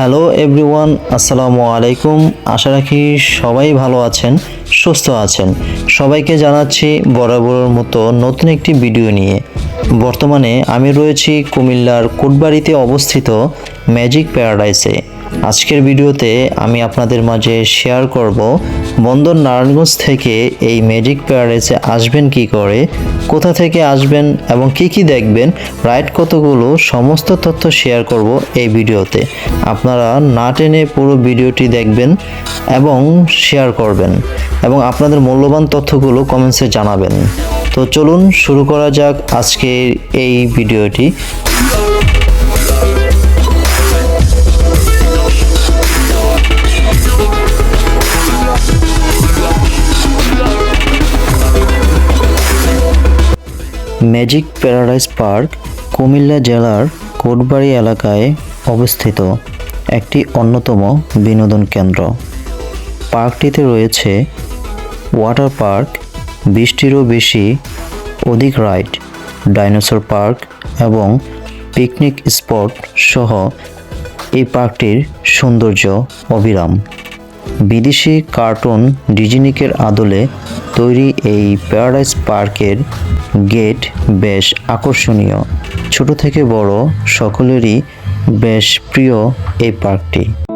Hello everyone, আসসালামু আলাইকুম। আশা রাখি সবাই ভালো আছেন, সুস্থ আছেন। সবাইকে জানাচ্ছি বরাবরের মতো নতুন একটি ভিডিও নিয়ে। বর্তমানে আমি রয়েছি কুমিল্লার কোটবাড়িতে অবস্থিত ম্যাজিক প্যারাডাইসে। আজকের ভিডিওতে আমি আপনাদের মাঝে শেয়ার করব বন্দর নারায়ণগঞ্জ থেকে এই ম্যাজিক প্যারাডাইসে আসবেন কি করে, কোথা থেকে আসবেন এবং কি কি দেখবেন রাইড কতগুলো সমস্ত তথ্য শেয়ার করব এই ভিডিওতে। আপনারা না টেনে পুরো ভিডিওটি দেখবেন এবং শেয়ার করবেন এবং আপনাদের মূল্যবান তথ্যগুলো কমেন্টসে জানাবেন। তো চলুন শুরু করা যাক আজকের এই ভিডিওটি। ম্যাজিক প্যারাডাইস পার্ক কুমিল্লা জেলার কোটবাড়ি এলাকায় অবস্থিত। একটি অন্যতম বিনোদন কেন্দ্র। পার্কটিতে রয়েছে ওয়াটার পার্ক বিশটিরও বেশি, অধিক রাইড, ডাইনোসর পার্ক এবং পিকনিক স্পট সহ এই পার্কটির সৌন্দর্য অবিরাম। বিদেশি কার্টুন ডিজিনিকের আদলে তৈরি এই প্যারাডাইস পার্কের গেট বেশ আকর্ষণীয়। ছোট থেকে বড় সকলেরই বেশ প্রিয় এই পার্কটি।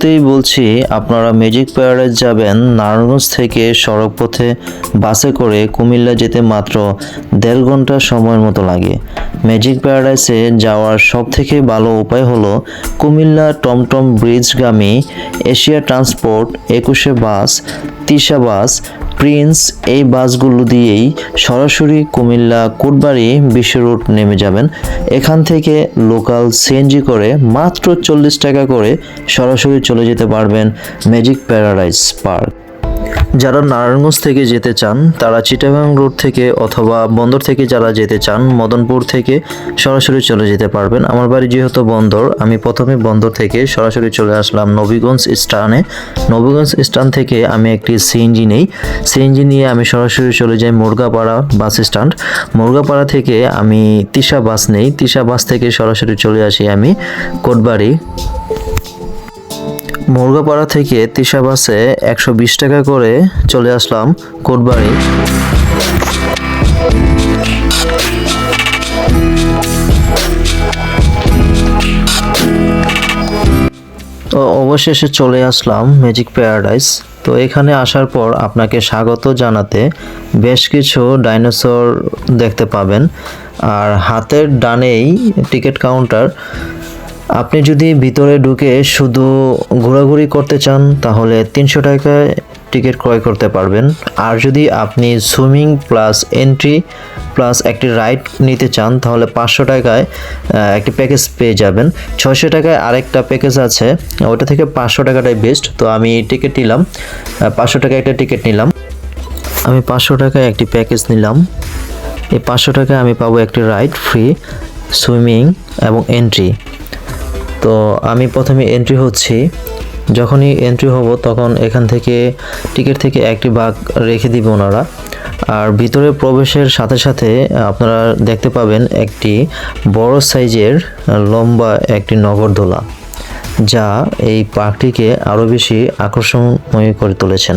শুরুতেই বলছি, আপনারা ম্যাজিক প্যারাডাইজ যাবেন নারায়ণগঞ্জ থেকে সড়কপথে বাসে করে কুমিল্লা যেতে মাত্র দেড় ঘণ্টা সময়ের মতো লাগে। ম্যাজিক প্যারাডাইসে যাওয়ার সবথেকে ভালো উপায় হলো কুমিল্লা টমটম ব্রিজগামী এশিয়া ট্রান্সপোর্ট, একুশে বাস, তিশা বাস প্রিন্স এই বাসগুলো দিয়েই সরাসরি কুমিল্লা কোটবাড়ি বিশ্ব রোড নেমে যাবেন। এখান থেকে লোকাল সিএনজি করে মাত্র চল্লিশ টাকা করে সরাসরি চলে যেতে পারবেন ম্যাজিক প্যারাডাইস পার্ক যারা নারায়ণগঞ্জ থেকে যেতে চান, তারা চিটাগাং রোড থেকে অথবা বন্দর থেকে যারা যেতে চান, মদনপুর থেকে সরাসরি চলে যেতে পারবেন। আমার বাড়ি যেহেতু বন্দর, আমি প্রথমে বন্দর থেকে সরাসরি চলে আসলাম নবীগঞ্জ স্টানে নবীগঞ্জ স্টান থেকে আমি একটি সিএনজি নেই। সিএনজি নিয়ে আমি সরাসরি চলে যাই মুরগাপাড়া বাস স্ট্যান্ড। মুরগাপাড়া থেকে আমি তিশা বাস নেই। তিশা বাস থেকে সরাসরি চলে আসি আমি কোটবাড়ি। মুরগাপাড়া থেকে তিশা বাসে একশো বিশ টাকা করে চলে আসলাম কোটবাড়ি। তো অবশেষে চলে আসলাম ম্যাজিক প্যারাডাইস। তো এখানে আসার পর আপনাকে স্বাগত জানাতে বেশ কিছু ডাইনোসর দেখতে পাবেন। আর হাতের ডানেই টিকিট কাউন্টার। আপনি যদি ভিতরে ঢুকে শুধু ঘোরাঘুরি করতে চান, তাহলে তিনশো টাকায় টিকিট ক্রয় করতে পারবেন। আর যদি আপনি সুইমিং প্লাস এন্ট্রি প্লাস একটি রাইড নিতে চান, তাহলে পাঁচশো টাকায় একটি প্যাকেজ পেয়ে যাবেন। ছয়শো টাকায় আরেকটা প্যাকেজ আছে, ওটা থেকে পাঁচশো টাকাটাই বেস্ট। তো আমি টিকিট নিলাম পাঁচশো টাকায় একটা টিকিট নিলাম। আমি পাঁচশো টাকায় একটি প্যাকেজ নিলাম। এই পাঁচশো টাকায় আমি পাবো একটি রাইড, ফ্রি সুইমিং এবং এন্ট্রি। তো আমি প্রথমে এন্ট্রি হচ্ছি। যখনই এন্ট্রি হব, তখন এখান থেকে টিকিট থেকে একটি বাঘ রেখে দিবে ওনারা। আর ভিতরে প্রবেশের সাথে সাথে আপনারা দেখতে পাবেন একটি বড় সাইজের লম্বা একটি নগরদোলা, যা এই পার্কটিকে আরও বেশি আকর্ষণময় করে তুলেছেন।